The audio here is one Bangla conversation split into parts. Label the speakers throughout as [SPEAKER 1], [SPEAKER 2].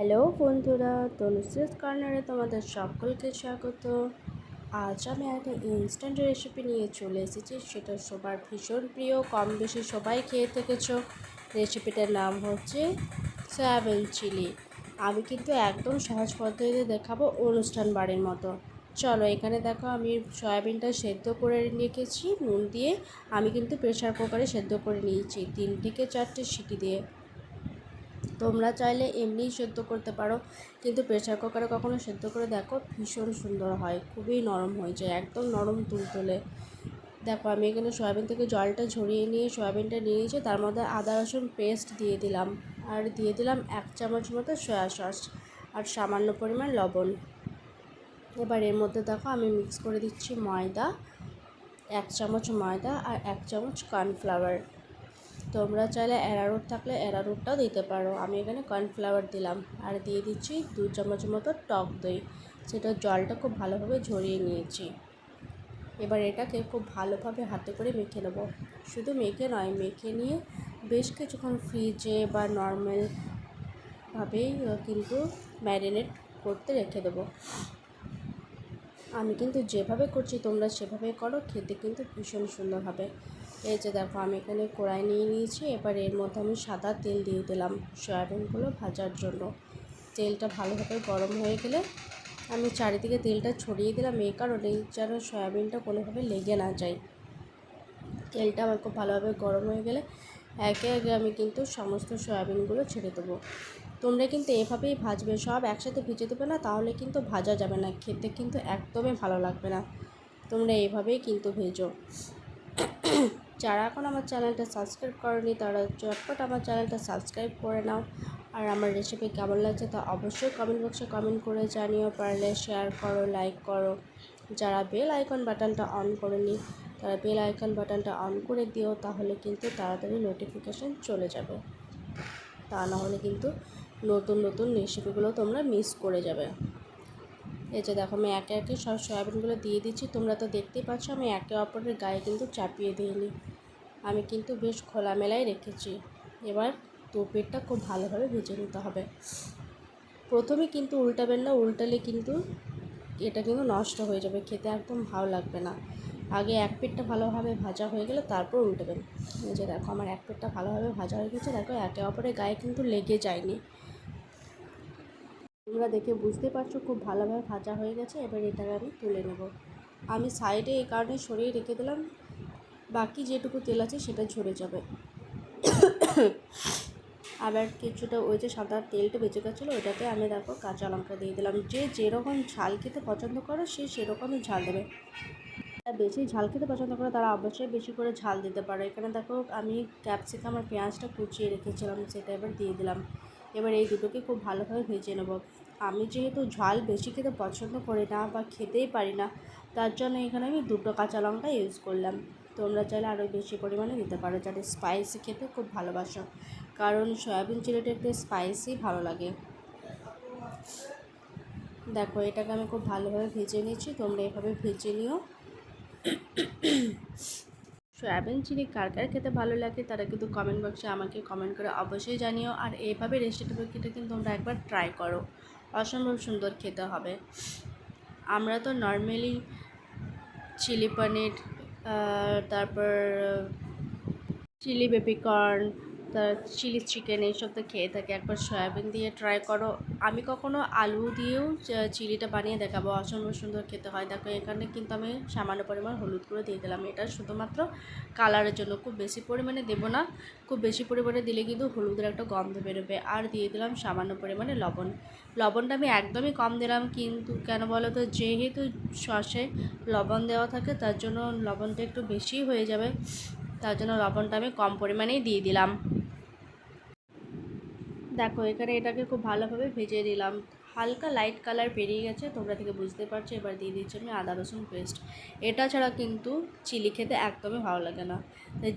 [SPEAKER 1] হ্যালো বন্ধুরা তনুশ্রীস কর্নারে তোমাদের সকলকে স্বাগত। আজ আমি একটা ইনস্ট্যান্ট রেসিপি নিয়ে চলে এসেছি, সেটা সবার ভীষণ প্রিয় কম বেশি সবাই খেয়ে থেকেছো। রেসিপিটার নাম হচ্ছে সয়াবিন চিলি আমি কিন্তু একদম সহজ পদ্ধতিতে দেখাবো অনুষ্ঠান বাড়ির মতো। চলো এখানে দেখো, আমি সয়াবিনটা সেদ্ধ করে রেখেছি, নুন দিয়ে। আমি কিন্তু প্রেশার কুকারে সেদ্ধ করে নিয়েছি তিন থেকে চারটে সিটি দিয়ে। তোমরা চাইলে এমনিই সেদ্ধ করতে পারো। কিন্তু প্রেশার কুকারে কখনো সেদ্ধ করে দেখো ভীষণ সুন্দর হয়, খুবই নরম হয়ে যায়, একদম নরম তুলতুলে দেখো আমি এখানে সয়াবিন থেকে জলটা ঝরিয়ে নিয়ে, সয়াবিনটা নিয়ে নিয়েছি তার মধ্যে আদা, রসুন পেস্ট দিয়ে দিলাম। আর দিয়ে দিলাম এক চামচ মতো সয়া সস আর সামান্য পরিমাণ লবণ। এবার এর মধ্যে দেখো আমি মিক্স করে দিচ্ছি ময়দা, এক চামচ ময়দা আর এক চামচ কর্নফ্লাওয়ার তোমরা চাইলে অ্যারারুট থাকলে অ্যারারুটটাও দিতে পারো। আমি এখানে কর্নফ্লাওয়ার দিলাম আর দিয়ে দিচ্ছি দু চামচ মতো টক দই। সেটা জলটা খুব ভালোভাবে ঝরিয়ে নিয়েছি। এবার এটাকে খুব ভালোভাবে হাতে করে মেখে নেব। শুধু মেখে নয়, মেখে নিয়ে বেশ কিছুক্ষণ ফ্রিজে বা নর্মালভাবেই কিন্তু ম্যারিনেট করতে রেখে দেবো। আমি কিন্তু যেভাবে করছি তোমরা সেভাবে করো, খেতে কিন্তু ভীষণ সুন্দর হবে। এই যে দেখো, আমি এখানে কড়াই নিয়ে নিয়েছি। এবার এর মধ্যে আমি সাদা তেল দিয়ে দিলাম সয়াবিনগুলো ভাজার জন্য। তেলটা ভালোভাবে গরম হয়ে গেলে আমি চারিদিকে তেলটা ছড়িয়ে দিলাম। এই কারণে যেন সয়াবিনটা কোনোভাবে লেগে না যায়। তেলটা আমার খুব ভালোভাবে গরম হয়ে গেলে একে একে আমি কিন্তু সমস্ত সয়াবিনগুলো ছেড়ে দেবো। তোমরা কিন্তু এভাবেই ভাজবে। সব একসাথে ভেজে দেবে না, তাহলে কিন্তু ভাজা যাবে না। খেতে কিন্তু একদমই ভালো লাগবে না। তোমরা এভাবেই কিন্তু ভেজো। যারা এখন আমার চ্যানেলটা সাবস্ক্রাইব করেনি, তারা চটপট আমার চ্যানেলটা সাবস্ক্রাইব করে নাও। আর আমার রেসিপি কেমন লাগছে তা অবশ্যই কমেন্ট বক্সে কমেন্ট করে জানিও। পারলে শেয়ার করো লাইক করো। যারা বেল আইকন বাটনটা অন করেনি, তারা বেল আইকন বাটনটা অন করে দিও, তাহলে কিন্তু তাড়াতাড়ি নোটিফিকেশান চলে যাবে। তা না হলে কিন্তু নতুন নতুন রেসিপিগুলো তোমরা মিস করে যাবে। এই যে দেখো, আমি একে একে সব সয়াবিনগুলো দিয়ে দিচ্ছি। তোমরা তো দেখতেই পাচ্ছ, আমি একে অপরের গায়ে কিন্তু চাপিয়ে দিইনি। আমি কিন্তু বেশ খোলামেলাই রেখেছি। এবার পেটটা খুব ভালোভাবে ভেজে নিতে হবে। প্রথমে কিন্তু উল্টাবেন না, উল্টালে কিন্তু এটা কিন্তু নষ্ট হয়ে যাবে, খেতে একদম ভালো লাগবে না। আগে এক পেটটা ভালোভাবে ভাজা হয়ে গেলে তারপর উল্টাবেন। এই যে দেখো, আমার এক পেটটা ভালোভাবে ভাজা হয়ে গেছে, দেখো একে অপরের গায়ে কিন্তু লেগে যায়নি। তোমরা দেখে বুঝতে পারছ খুব ভালোভাবে ভাজা হয়ে গেছে, এবার এটাকে আমি তুলে নেব। আমি সাইডে এই কারণে সরিয়ে রেখে দিলাম বাকি যেটুকু তেল আছে সেটা ঝরে যাবে। আবার কিছুটা ওই যে সাদা তেলটা বেঁচে গেছিল, ওইটাতে আমি দেখো কাঁচা লঙ্কা দিয়ে দিলাম। যে যেরকম ঝাল খেতে পছন্দ করে, সে সেরকমই ঝাল দেবে। বেশি ঝাল খেতে পছন্দ করে, তারা অবশ্যই বেশি করে ঝাল দিতে পারে। এখানে দেখো, আমি ক্যাপসিকাম আর পেঁয়াজটা কুচিয়ে রেখেছিলাম, সেটা এবার দিয়ে দিলাম। এবার এই দুটোকে খুব ভালোভাবে ভেজে নেব। আমি যেহেতু ঝাল বেশি খেতে পছন্দ করি না বা খেতেই পারি না, তার জন্য এখানে আমি দুটো কাঁচা লঙ্কা ইউজ করলাম। তোমরা চাইলে আরও বেশি পরিমাণে দিতে পারো। যাতে স্পাইসি খেতে খুব ভালোবাসো, কারণ সয়াবিন চিলিটা একটু স্পাইসি ভালো লাগে। দেখো, এটাকে আমি খুব ভালোভাবে ভেজে নিয়েছি। তোমরা এভাবে ভেজে নিও। সয়াবিন চিলি কার কার খেতে ভালো লাগে তারা কিন্তু কমেন্ট বক্সে আমাকে কমেন্ট করে অবশ্যই জানিও। আর এইভাবে রেসিপিটা কিন্তু তোমরা একবার ট্রাই করো। অসম্ভব সুন্দর খেতে হবে। আমরা তো নর্মালি চিলি পনির তারপর চিলি বেবিকর্ন তার চিলি চিকেন এইসব তো খেয়ে থাকে। একবার সয়াবিন দিয়ে ট্রাই করো। আমি কখনো আলু দিয়েও চিলিটা বানিয়ে দেখাবো। অসম্ভব সুন্দর খেতে হয়। দেখো, এখানে কিন্তু আমি সামান্য পরিমাণ হলুদ করে দিয়ে দিলাম। এটা শুধুমাত্র কালারের জন্য। খুব বেশি পরিমাণে দেবো না। খুব বেশি পরিমাণে দিলে কিন্তু হলুদের একটা গন্ধ বেরোবে। আর দিয়ে দিলাম সামান্য পরিমাণে লবণ। লবণটা আমি একদমই কম দিলাম। কিন্তু কেন বলো তো? যেহেতু সসে লবণ দেওয়া থাকে, তার জন্য লবণটা একটু বেশি হয়ে যাবে। তার জন্য লবণটা আমি কম পরিমাণেই দিয়ে দিলাম। দেখো, এখানে এটাকে খুব ভালোভাবে ভেজে দিলাম হালকা লাইট কালার পেরিয়ে গেছে, তোমরা থেকে বুঝতে পারছ। এবার দিয়ে দিচ্ছি আমি আদা, রসুন পেস্ট এটা ছাড়া কিন্তু চিলি খেতে একদমই ভালো লাগে না।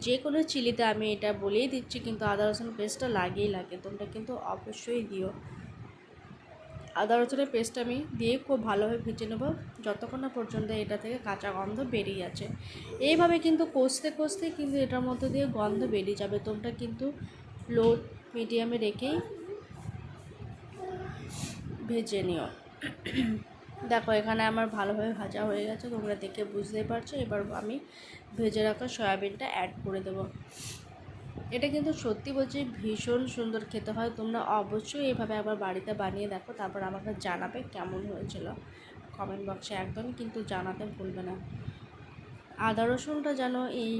[SPEAKER 1] যে কোনো চিলিতে আমি এটা বলেই দিচ্ছি, কিন্তু আদা, রসুন পেস্টটা লাগেই লাগে। তোমরা কিন্তু অবশ্যই দিও। আদা, রসুনের পেস্ট আমি দিয়ে খুব ভালোভাবে ভেজে নেব, যতক্ষণ না পর্যন্ত এটা থেকে কাঁচা গন্ধ বেরিয়ে আছে এইভাবে কিন্তু কষতে কষতে কিন্তু এটার মধ্যে দিয়ে গন্ধ বেরিয়ে যাবে। তোমরা কিন্তু লো মিডিয়ামে রেখেই ভেজে নিও। দেখো, এখানে আমার ভালোভাবে ভাজা হয়ে গেছে, তোমরা দেখে বুঝতেই পারছ। এবার আমি ভেজে রাখা সয়াবিনটা অ্যাড করে দেবো। এটা কিন্তু সত্যি বলছি, ভীষণ সুন্দর খেতে হয়। তোমরা অবশ্যই এভাবে আবার বাড়িতে বানিয়ে দেখো, তারপর আমাকে জানাবে কেমন হয়েছিল কমেন্ট বক্সে একদমই কিন্তু জানাতে ভুলবে না। আদা রসুনটা যেন এই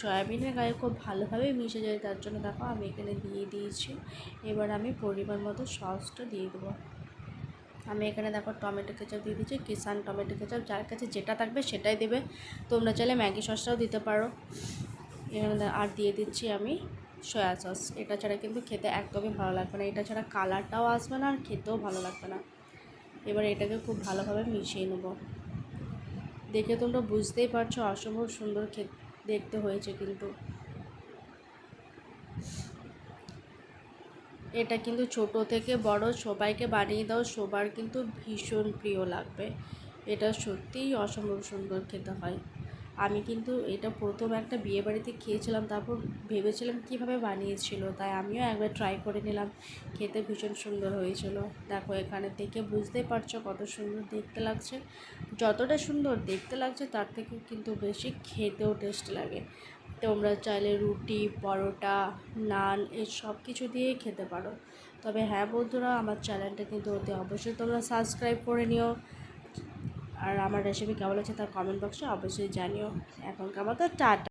[SPEAKER 1] সয়াবিনের গায়ে খুব ভালোভাবে মিশে যায়, তার জন্য দেখো আমি এখানে দিয়ে দিয়েছি। এবার আমি পরিমাণ মতো সসটা দিয়ে দেবো। আমি এখানে দেখো টমেটো কেচাপ দিয়ে দিচ্ছি কিষান টমেটো কেচাপ, যার কাছে যেটা থাকবে সেটাই দেবে। তোমরা চাইলে ম্যাগি সসটাও দিতে পারো। এখানে আর দিয়ে দিচ্ছি আমি সয়া সস। এটা ছাড়া কিন্তু খেতে একদমই ভালো লাগবে না। এটা ছাড়া কালারটাও আসবে না আর খেতেও ভালো লাগবে না। এবার এটাকে খুব ভালোভাবে মিশিয়ে নেব। দেখে তোমরা বুঝতেই পারছ অসম্ভব সুন্দর খে দেখতে হয়েছে কিন্তু। এটা কিন্তু ছোট থেকে বড়, সবাইকে বানিয়ে দাও, সবার কিন্তু ভীষণ প্রিয় লাগবে। এটা সত্যিই অসম্ভব সুন্দর খেতে হয়। আমি কিন্তু এটা প্রথম একটা বিয়ে বাড়িতে খেয়েছিলাম, তারপর ভেবেছিলাম কীভাবে বানিয়েছিল, তাই আমিও একবার ট্রাই করে নিলাম। খেতে ভীষণ সুন্দর হয়েছিল। দেখো, এখানে দেখে বুঝতেই পারছ কত সুন্দর দেখতে লাগছে। যতটা সুন্দর দেখতে লাগছে, তার থেকে কিন্তু বেশি খেতেও টেস্ট লাগে। তোমরা চাইলে রুটি, পরোটা, নান এই সব কিছু দিয়েই খেতে পারো। তবে হ্যাঁ বন্ধুরা, আমার চ্যানেলটা কিন্তু অতি অবশ্যই তোমরা সাবস্ক্রাইব করে নিও। আর আমার রেসিপি কেমন লাগছে তার কমেন্ট বক্সে অবশ্যই জানিও। এখনকার মতো টাটা।